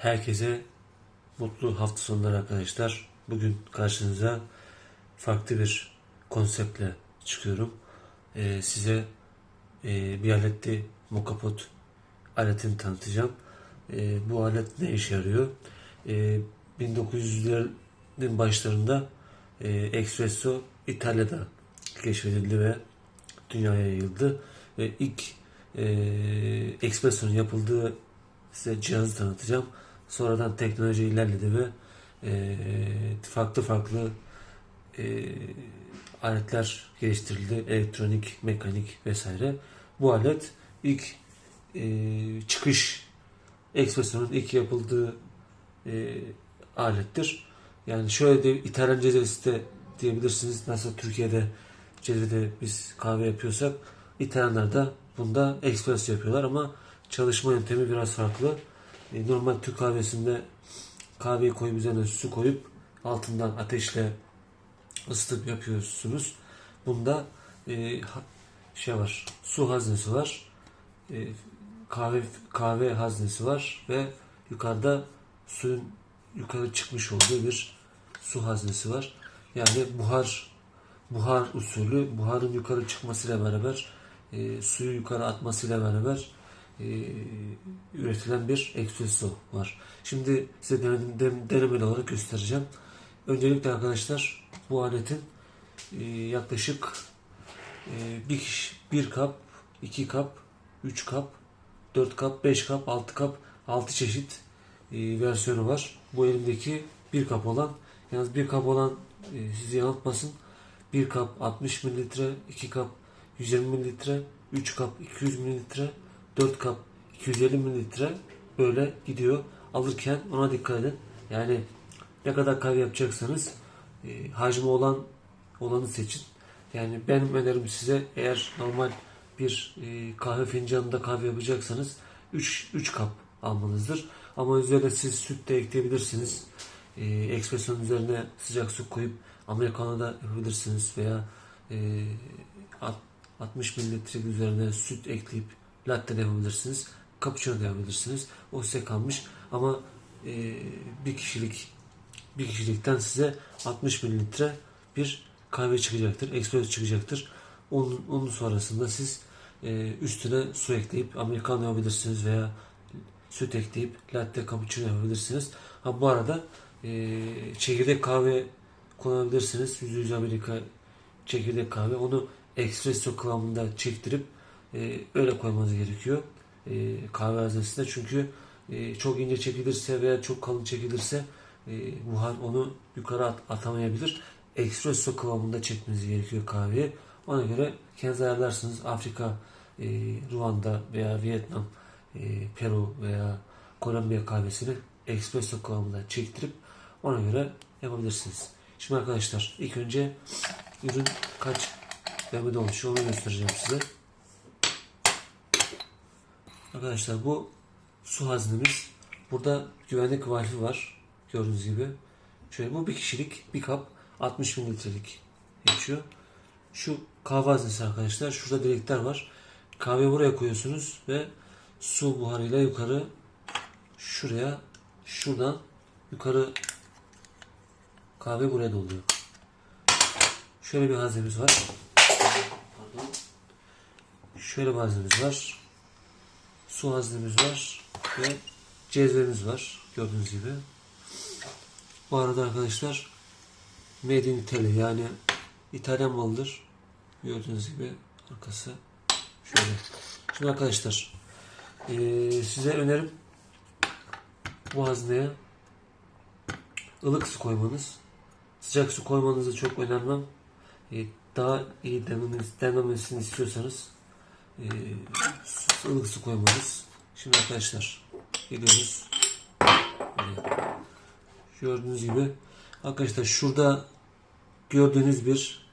Herkese mutlu hafta sonları arkadaşlar. Bugün karşınıza farklı bir konseptle çıkıyorum. Ee, size e, bir aletli mokapot aletini tanıtacağım. Ee, bu alet ne işe yarıyor? Ee, 1900'lerin başlarında e, espresso İtalya'da keşfedildi ve dünyaya yayıldı. Ve ilk e, espresso'nun yapıldığı size cihazı tanıtacağım. Sonradan teknoloji ilerledi ve e, farklı farklı e, aletler geliştirildi. Elektronik, mekanik vesaire. Bu alet ilk e, çıkış espresso'nun ilk yapıldığı e, alettir. Yani şöyle de İtalyan cezvesi de diyebilirsiniz. Nasıl Türkiye'de cezvede biz kahve yapıyorsak İtalyanlar da bunda espresso yapıyorlar ama çalışma yöntemi biraz farklı. E, normal Türk kahvesinde kahveyi koyup üzerine su koyup altından ateşle ısıtıp yapıyorsunuz. Bunda e, şey var, su haznesi var, e, kahve kahve haznesi var ve yukarıda suyun yukarı çıkmış olduğu bir su haznesi var. Yani buhar buhar usulü buharın yukarı çıkmasıyla beraber e, suyu yukarı atmasıyla beraber e, üretilen bir espresso var. Şimdi size denedim, dem- denemeli olarak göstereceğim. Öncelikle arkadaşlar bu aletin e, yaklaşık e, bir kişi, bir kap, iki kap, üç kap, dört kap, beş kap, altı kap, altı çeşit e, versiyonu var. Bu elimdeki bir kap olan, yalnız bir kap olan e, sizi yanıltmasın. Bir kap 60 mililitre, iki kap 120 mililitre, 3 kap 200 mililitre, 4 kap 250 mililitre böyle gidiyor. Alırken ona dikkat edin. Yani ne kadar kahve yapacaksanız e, hacmi olan olanı seçin. Yani benim önerim size eğer normal bir e, kahve fincanında kahve yapacaksanız 3 3 kap almanızdır. Ama üzerine siz süt de ekleyebilirsiniz. E, espresso'nun üzerine sıcak su koyup americano da yapabilirsiniz veya e, alt- 60 mililitre üzerine süt ekleyip latte de yapabilirsiniz. Cappuccino da yapabilirsiniz. O size kalmış. Ama e, bir kişilik bir kişilikten size 60 mililitre bir kahve çıkacaktır. Espresso çıkacaktır. Onun, onun sonrasında siz e, üstüne su ekleyip americano yapabilirsiniz veya süt ekleyip latte cappuccino yapabilirsiniz. Ha bu arada e, çekirdek kahve kullanabilirsiniz. %100 Amerika çekirdek kahve. Onu espresso kıvamında çektirip e, öyle koymanız gerekiyor. E, kahve haznesine çünkü e, çok ince çekilirse veya çok kalın çekilirse e, buhar onu yukarı at, atamayabilir. Espresso kıvamında çekmeniz gerekiyor kahveyi. Ona göre kendiniz ayarlarsınız. Afrika, e, Ruanda veya Vietnam, e, Peru veya Kolombiya kahvesini espresso kıvamında çektirip ona göre yapabilirsiniz. Şimdi arkadaşlar ilk önce ürün kaç demede oluşuyor onu göstereceğim size. Arkadaşlar bu su haznemiz. Burada güvenlik valfi var. Gördüğünüz gibi. Şöyle bu bir kişilik bir kap 60 mililitrelik geçiyor. Şu kahve haznesi arkadaşlar. Şurada direkler var. Kahve buraya koyuyorsunuz ve su buharıyla yukarı şuraya şuradan yukarı kahve buraya doluyor. Şöyle bir haznemiz var. Şöyle bir haznemiz var. Su haznemiz var ve cezvemiz var. Gördüğünüz gibi. Bu arada arkadaşlar Made in Italy yani İtalyan malıdır. Gördüğünüz gibi arkası şöyle. Şimdi arkadaşlar eee, size önerim bu hazneye ılık su koymanız. Sıcak su koymanızı çok önermem. Ee, daha iyi dememesini istiyorsanız e, su- ılık su koymanız. Şimdi arkadaşlar. Buraya. Gördüğünüz gibi arkadaşlar şurada gördüğünüz bir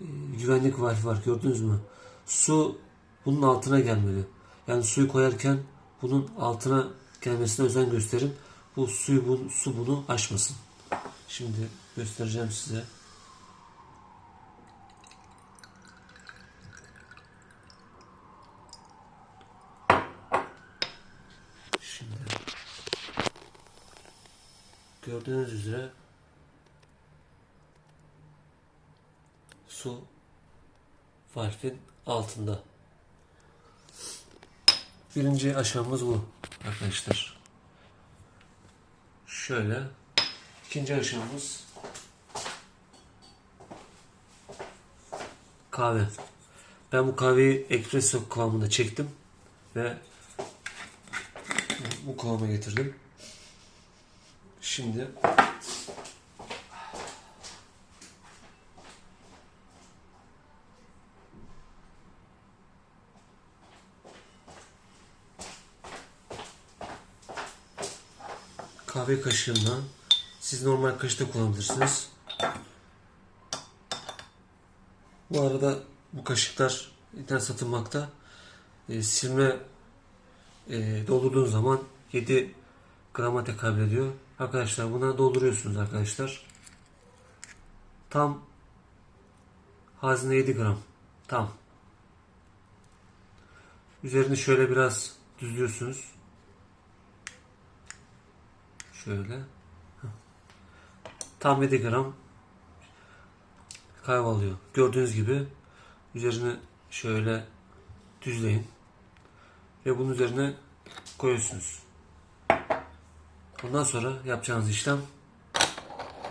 e, güvenlik valfi var gördünüz mü? Su bunun altına gelmeli. Yani suyu koyarken bunun altına gelmesine özen gösterin. Bu suyu bu, su bunu aşmasın. Şimdi göstereceğim size. Şimdi Gördüğünüz üzere su valfin altında. Birinci aşamamız bu arkadaşlar. Şöyle. İkinci aşamamız kahve. Ben bu kahveyi espresso kıvamında çektim ve bu kıvama getirdim. Şimdi kahve kaşığından siz normal kaşıkta kullanabilirsiniz. Bu arada bu kaşıklar internet satılmakta. E, silme e, doldurduğun zaman 7 grama tekabül ediyor. Arkadaşlar buna dolduruyorsunuz arkadaşlar. Tam hazine 7 gram. Tam. Üzerini şöyle biraz düzlüyorsunuz. Şöyle. Tam 7 gram kahve alıyor. Gördüğünüz gibi üzerini şöyle düzleyin. Ve bunun üzerine koyuyorsunuz. Ondan sonra yapacağınız işlem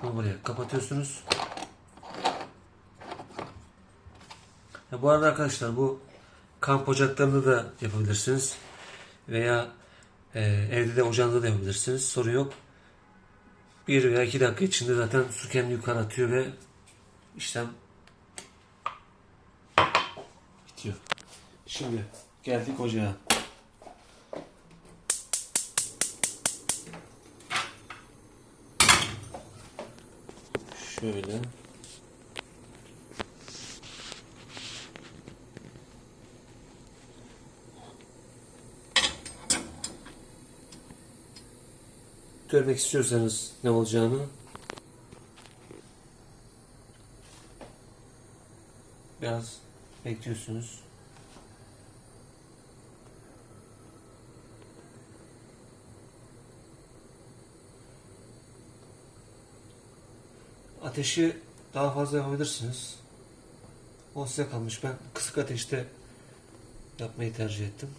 bunu buraya kapatıyorsunuz. Ya bu arada arkadaşlar bu kamp ocaklarında da yapabilirsiniz. Veya e, evde de ocağınızda da yapabilirsiniz. Sorun yok. Bir veya iki dakika içinde zaten su kendi yukarı atıyor ve işlem bitiyor. Şimdi geldik ocağa. Şöyle. Görmek istiyorsanız ne olacağını biraz bekliyorsunuz. Ateşi daha fazla yapabilirsiniz. O size kalmış. Ben kısık ateşte yapmayı tercih ettim.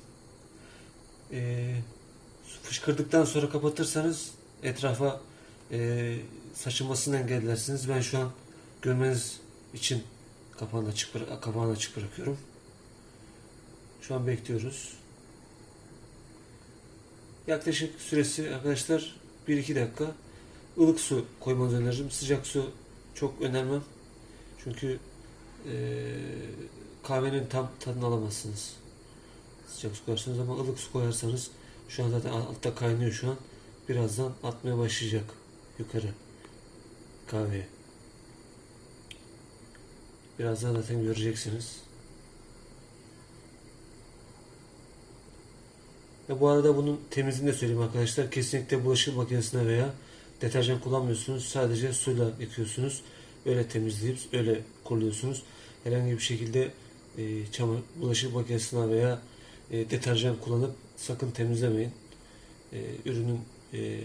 Ee, fışkırdıktan sonra kapatırsanız etrafa e, saçılmasını engellersiniz. Ben şu an görmeniz için kapağını açık, kapağını açık bırakıyorum. Şu an bekliyoruz. Yaklaşık süresi arkadaşlar 1-2 dakika. Ilık su koymanızı öneririm. Sıcak su çok önermem. Çünkü eee, kahvenin tam tadını alamazsınız. Sıcak su koyarsanız ama ılık su koyarsanız şu an zaten altta kaynıyor şu an. Birazdan atmaya başlayacak yukarı kahveye. Birazdan zaten göreceksiniz. Ve bu arada bunun temizliğini de söyleyeyim arkadaşlar. Kesinlikle bulaşık makinesine veya deterjan kullanmıyorsunuz. Sadece suyla yıkıyorsunuz. Öyle temizleyip öyle kuruluyorsunuz. Herhangi bir şekilde e, çamur, bulaşık makinesine veya e, deterjan kullanıp sakın temizlemeyin. E, ürünün e,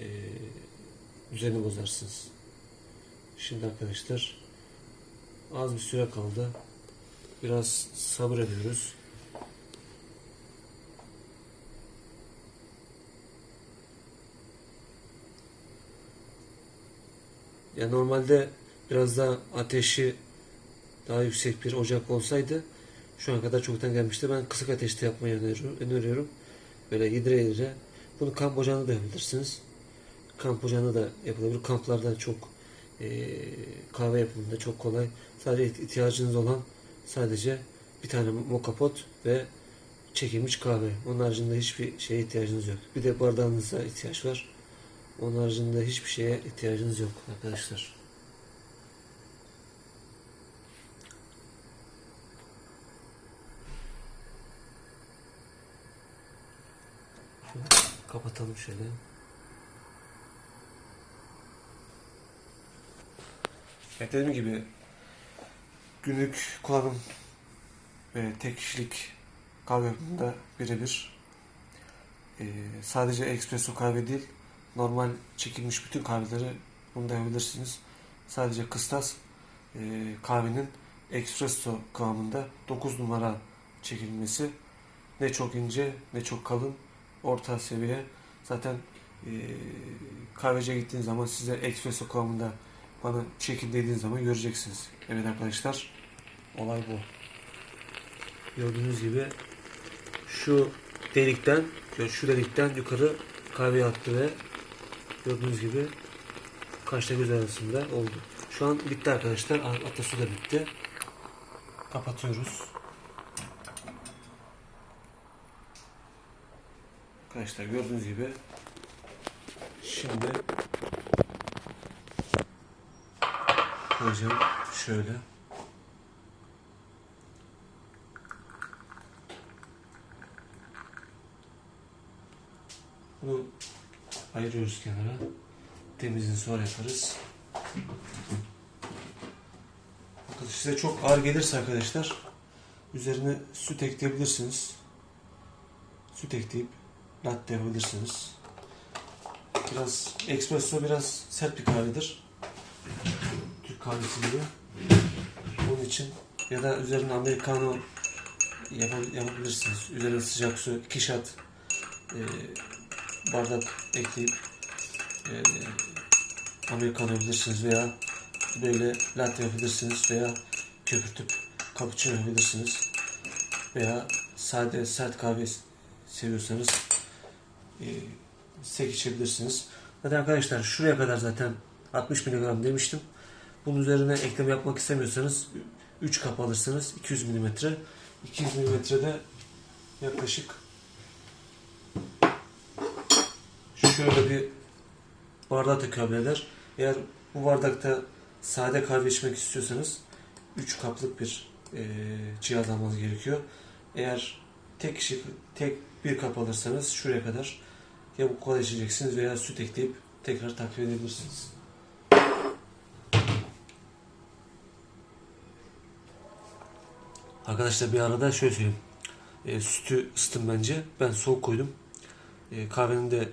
düzenini bozarsınız. Şimdi arkadaşlar az bir süre kaldı. Biraz sabır ediyoruz. Ya normalde biraz daha ateşi daha yüksek bir ocak olsaydı şu ana kadar çoktan gelmişti. Ben kısık ateşte yapmayı öneriyorum. öneriyorum. Böyle yedire yedire. Bunu kamp ocağında da yapabilirsiniz. Kamp ocağında da yapılabilir. Kamplarda çok eee, kahve yapımında çok kolay. Sadece ihtiyacınız olan sadece bir tane moka pot ve çekilmiş kahve. Onun haricinde hiçbir şeye ihtiyacınız yok. Bir de bardağınıza ihtiyaç var. Onun haricinde hiçbir şeye ihtiyacınız yok arkadaşlar. Kapatalım şöyle. Evet, dediğim gibi günlük kullanım ve tek kişilik kahve yapımında birebir. Ee, sadece espresso kahve değil, normal çekilmiş bütün kahveleri bunda yapabilirsiniz. Sadece kıstas e, kahvenin espresso kıvamında 9 numara çekilmesi. Ne çok ince ne çok kalın orta seviye. Zaten e, kahveciye gittiğiniz zaman size espresso kıvamında bana çekil dediğiniz zaman göreceksiniz. Evet arkadaşlar olay bu. Gördüğünüz gibi şu delikten şu delikten yukarı kahve attı ve gördüğünüz gibi kaşla göz arasında oldu. Şu an bitti arkadaşlar. Atası da bitti. Kapatıyoruz. Arkadaşlar gördüğünüz gibi şimdi koyacağım şöyle. Bunu ayırıyoruz kenara. Temizini sonra yaparız. Bakın size çok ağır gelirse arkadaşlar üzerine süt ekleyebilirsiniz. Süt ekleyip latte yapabilirsiniz. Biraz espresso biraz sert bir kahvedir. Türk kahvesi gibi. Onun için ya da üzerine americano yapa- yapabilirsiniz. Üzerine sıcak su, iki shot e, bardak ekleyip e, americano yapabilirsiniz veya böyle latte yapabilirsiniz veya köpürtüp cappuccino yapabilirsiniz veya sade sert kahve seviyorsanız e, sek içebilirsiniz. Zaten arkadaşlar şuraya kadar zaten 60 mg demiştim. Bunun üzerine ekleme yapmak istemiyorsanız 3 kap alırsınız 200 mm. 200 mm'de yaklaşık şöyle bir bardak tekabül eder. Eğer bu bardakta sade kahve içmek istiyorsanız 3 kaplık bir e, cihaz almanız gerekiyor. Eğer tek kişi tek bir kap alırsanız şuraya kadar ya bu kola içeceksiniz veya süt ekleyip tekrar takviye edebilirsiniz. Arkadaşlar bir arada şöyle söyleyeyim. E, sütü ısıtın bence. Ben soğuk koydum. E, kahvenin de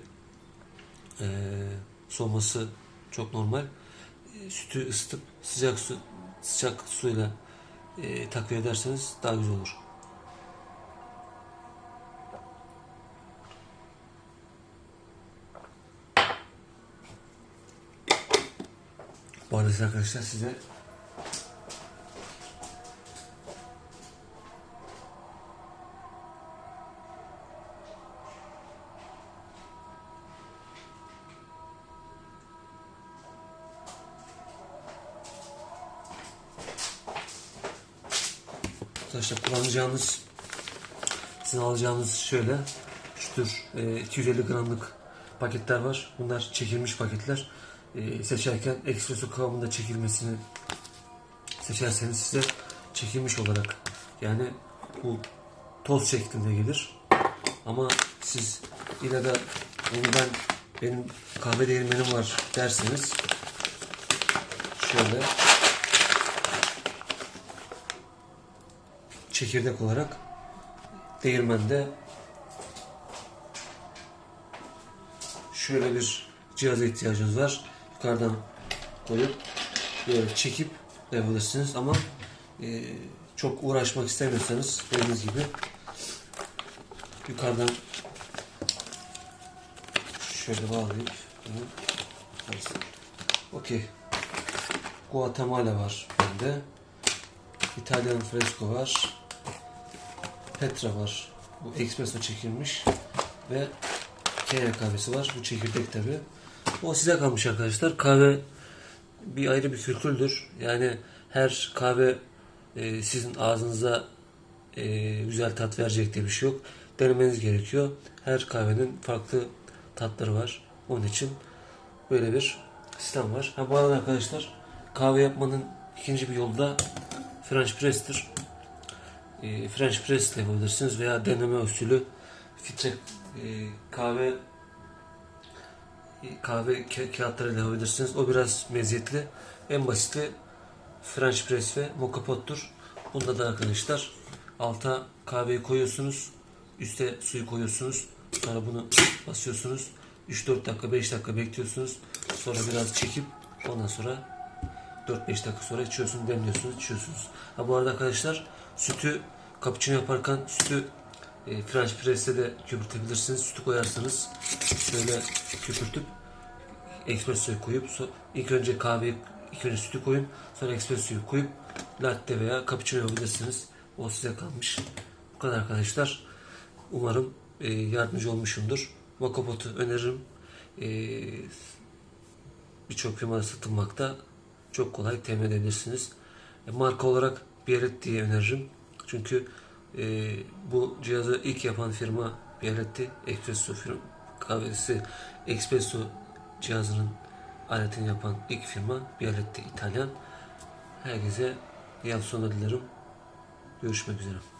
e, soğuması çok normal. E, sütü ısıtıp sıcak su sıcak suyla e, takviye ederseniz daha güzel olur. Bu arada arkadaşlar size Arkadaşlar kullanacağınız sizin alacağınız şöyle şu tür e, 250 gramlık paketler var. Bunlar çekilmiş paketler. E, seçerken espresso kıvamında çekilmesini seçerseniz size çekilmiş olarak yani bu toz şeklinde gelir. Ama siz yine de bunu ben benim kahve değirmenim var derseniz şöyle çekirdek olarak değirmende şöyle bir cihaza ihtiyacınız var. Yukarıdan koyup böyle çekip yapabilirsiniz ama e, çok uğraşmak istemiyorsanız dediğiniz gibi yukarıdan şöyle bağlayıp Okey. Guatemala var bende. İtalyan fresco var. Petra var. Bu espresso çekilmiş. Ve Kenya kahvesi var. Bu çekirdek tabi. O size kalmış arkadaşlar. Kahve bir ayrı bir kültürdür. Yani her kahve e, sizin ağzınıza e, güzel tat verecek diye bir şey yok. Denemeniz gerekiyor. Her kahvenin farklı tatları var. Onun için böyle bir sistem var. Ha bu arada arkadaşlar kahve yapmanın ikinci bir yolu da French Press'tir. E, French Press ile yapabilirsiniz veya deneme usulü filtre e, kahve e, kahve ka- kağıtlarıyla yapabilirsiniz. O biraz meziyetli. En basiti French Press ve Moka Pot'tur. Bunda da arkadaşlar alta kahveyi koyuyorsunuz. Üste suyu koyuyorsunuz. Sonra bunu basıyorsunuz. 3-4 dakika 5 dakika bekliyorsunuz. Sonra biraz çekip ondan sonra 4-5 dakika sonra içiyorsunuz, demliyorsunuz, içiyorsunuz. Ha bu arada arkadaşlar sütü cappuccino yaparken sütü e, French press'te de köpürtebilirsiniz. Sütü koyarsanız şöyle köpürtüp espressoyu koyup ilk önce kahveyi ilk önce sütü koyun sonra espressoyu koyup latte veya cappuccino yapabilirsiniz. O size kalmış. Bu kadar arkadaşlar. Umarım e, yardımcı olmuşumdur. Vakapot'u öneririm. E, Birçok firmada satılmakta. Çok kolay temin edebilirsiniz. E, marka olarak Bialet diye öneririm. Çünkü e, bu cihazı ilk yapan firma Bialetti. Espresso firma, kahvesi Espresso cihazının aletini yapan ilk firma Bialetti İtalyan. Herkese iyi hafta dilerim. Görüşmek üzere.